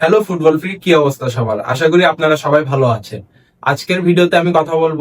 Hello football free কি অবস্থা সবার? আশা করি আপনারা সবাই ভালো আছেন। আজকের ভিডিওতে আমি কথা বলব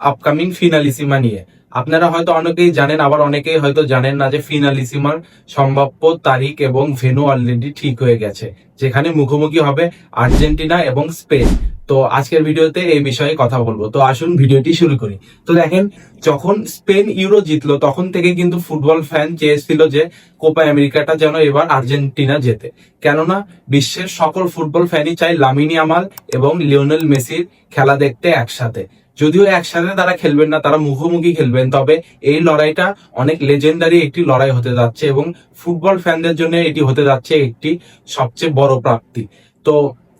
আপকামিং ফিনালিসিমা নিয়ে। আপনারা হয়তো অনেকেই জানেন, আবার অনেকেই হয়তো জানেন না যে ফিনালিসিমার সম্ভাব্য তারিখ এবং ভেনু অলরেডি ঠিক হয়ে গেছে, যেখানে মুখোমুখি হবে আর্জেন্টিনা এবং স্পেন। তো আজকের ভিডিওতে এই বিষয়ে কথা বলব। তো আসুন ভিডিওটি শুরু করি। তো দেখেন, যখন স্পেন ইউরো জিতলো, তখন থেকে কিন্তু ফুটবল ফ্যান চেয়েছিল যে কোপা আমেরিকাটা যেন এবার আর্জেন্টিনা জেতে। কেননা, বিশ্বের সকল ফুটবল ফ্যানই চায় লামিনি আমাল এবং লিওনেল মেসির খেলা দেখতে একসাথে। যদিও একসাথে তারা খেলবেন না, তারা মুখোমুখি খেলবেন, তবে এই লড়াইটা অনেক লেজেন্ডারি একটি লড়াই হতে যাচ্ছে এবং ফুটবল ফ্যানদের জন্য এটি হতে যাচ্ছে একটি সবচেয়ে বড় প্রাপ্তি। তো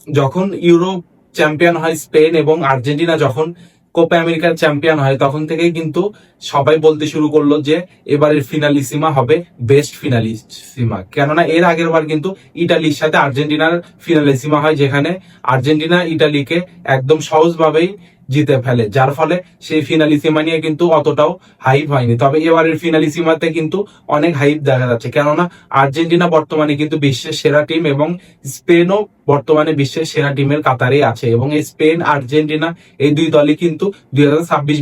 যখন ইউরো চ্যাম্পিয়ন হয় স্পেন এবং আর্জেন্টিনা যখন কোপা আমেরিকার চ্যাম্পিয়ন হয়, তখন থেকেই কিন্তু সবাই বলতে শুরু করল যে এবারের ফিনালিসিমা হবে বেস্ট ফিনালিসিমা কেননা এর আগের বার কিন্তু ইটালির সাথে আর্জেন্টিনার ফিনালিসিমা হয়, যেখানে আর্জেন্টিনা ইটালিকে একদম সহজভাবেই জিতে ফেলে। যার ফলে সেই ফিনালিসিমা নিয়ে কিন্তু অতটাও হাইপ হয়নি। তবে এবারের ফিনালিসিমাতে কিন্তু অনেক হাইপ দেখা যাচ্ছে। কেননা আর্জেন্টিনা বর্তমানে কিন্তু বিশ্বের সেরা টিম এবং স্পেনও বর্তমানে বিশ্বের সেরা টিমের কাতারে আছে এবং এই স্পেন, আর্জেন্টিনা এই দুই দলই কিন্তু দুই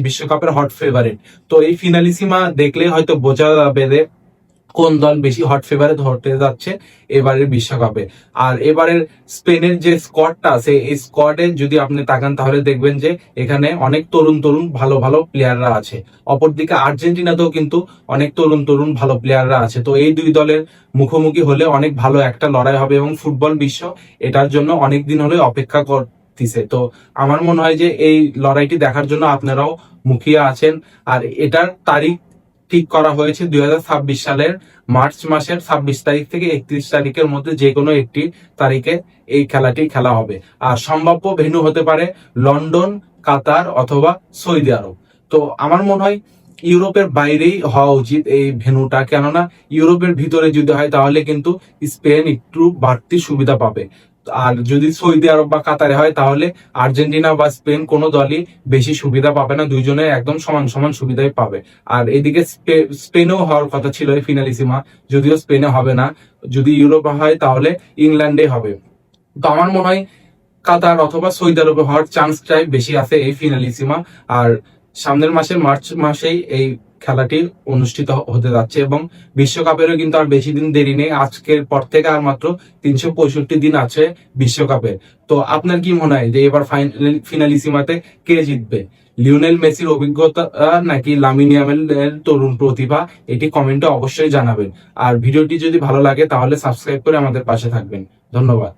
বিশ্বকাপের হট ফেভারিট তো এই ফিনালিসিমা দেখলে হয়তো বোঝা যাবে কোন দল বেশি হট ফেভারে ধরতে যাচ্ছে, এবারের বিশ্বকাপে। আর এবারের স্পেনের যে স্কোয়াডটা আছে, এই স্কোয়াডে যদি আপনি তাকান, তাহলে দেখবেন যে এখানে অনেক তরুণ তরুণ ভালো ভালো প্লেয়াররা আছে। অপরদিকে আর্জেন্টিনাতেও কিন্তু অনেক তরুণ তরুণ ভালো প্লেয়াররা আছে। তো এই দুই দলের মুখোমুখি হলে অনেক ভালো একটা লড়াই হবে এবং ফুটবল বিশ্ব এটার জন্য অনেক দিন হলে অপেক্ষা করতেছে। তো আমার মনে হয় যে এই লড়াইটি দেখার জন্য আপনারাও মুখিয়ে আছেন। আর এটার তারিখ ঠিক করা হয়েছে দুই হাজার ছাব্বিশ সালের মার্চ মাসের ছাব্বিশ তারিখ থেকে একত্রিশ তারিখের মধ্যে যে কোনো একটি তারিখে এই খেলাটি খেলা হবে। আর সম্ভাব্য ভেন্যু হতে পারে লন্ডন, কাতার অথবা সৌদি আরব। তো আমার মনে হয় ইউরোপের বাইরেই হওয়া উচিত এই ভেন্যুটা। কেননা ইউরোপের ভিতরে যদি হয় তাহলে কিন্তু স্পেন একটু বাড়তি সুবিধা পাবে। আর যদি সৌদি আরব বা কাতারে হয়, তাহলে আর্জেন্টিনা বা স্পেন কোনো দলই বেশি সুবিধা পাবে না, দুইজনে একদম সমান সমান সুবিধাই পাবে। আর এদিকে স্পে- স্পেনেও হওয়ার কথা ছিল এই ফিনালিসিমা, যদিও স্পেনে হবে না। যদি ইউরোপে হয়, তাহলে ইংল্যান্ডে হবে। তো আমার মনে হয় কাতার অথবা সৌদি আরবে হওয়ার চান্সটাই বেশি আছে এই ফিনালিসিমা। আর সামনের মাসের মার্চ মাসেই এই খেলাটি অনুষ্ঠিত হতে যাচ্ছে এবং বিশ্বকাপেরও কিন্তু আর বেশি দিন দেরি নেই। আজকের পর থেকে আর মাত্র তিনশো পঁয়ষট্টি দিন আছে বিশ্বকাপের। তো আপনার কি মনে হয় যে এবার ফিনালিসিমাতে কে জিতবে? লিওনেল মেসির অভিজ্ঞতা নাকি লামিনিয়ামের তরুণ প্রতিভা? এটি কমেন্টে অবশ্যই জানাবেন। আর ভিডিওটি যদি ভালো লাগে তাহলে সাবস্ক্রাইব করে আমাদের পাশে থাকবেন। ধন্যবাদ।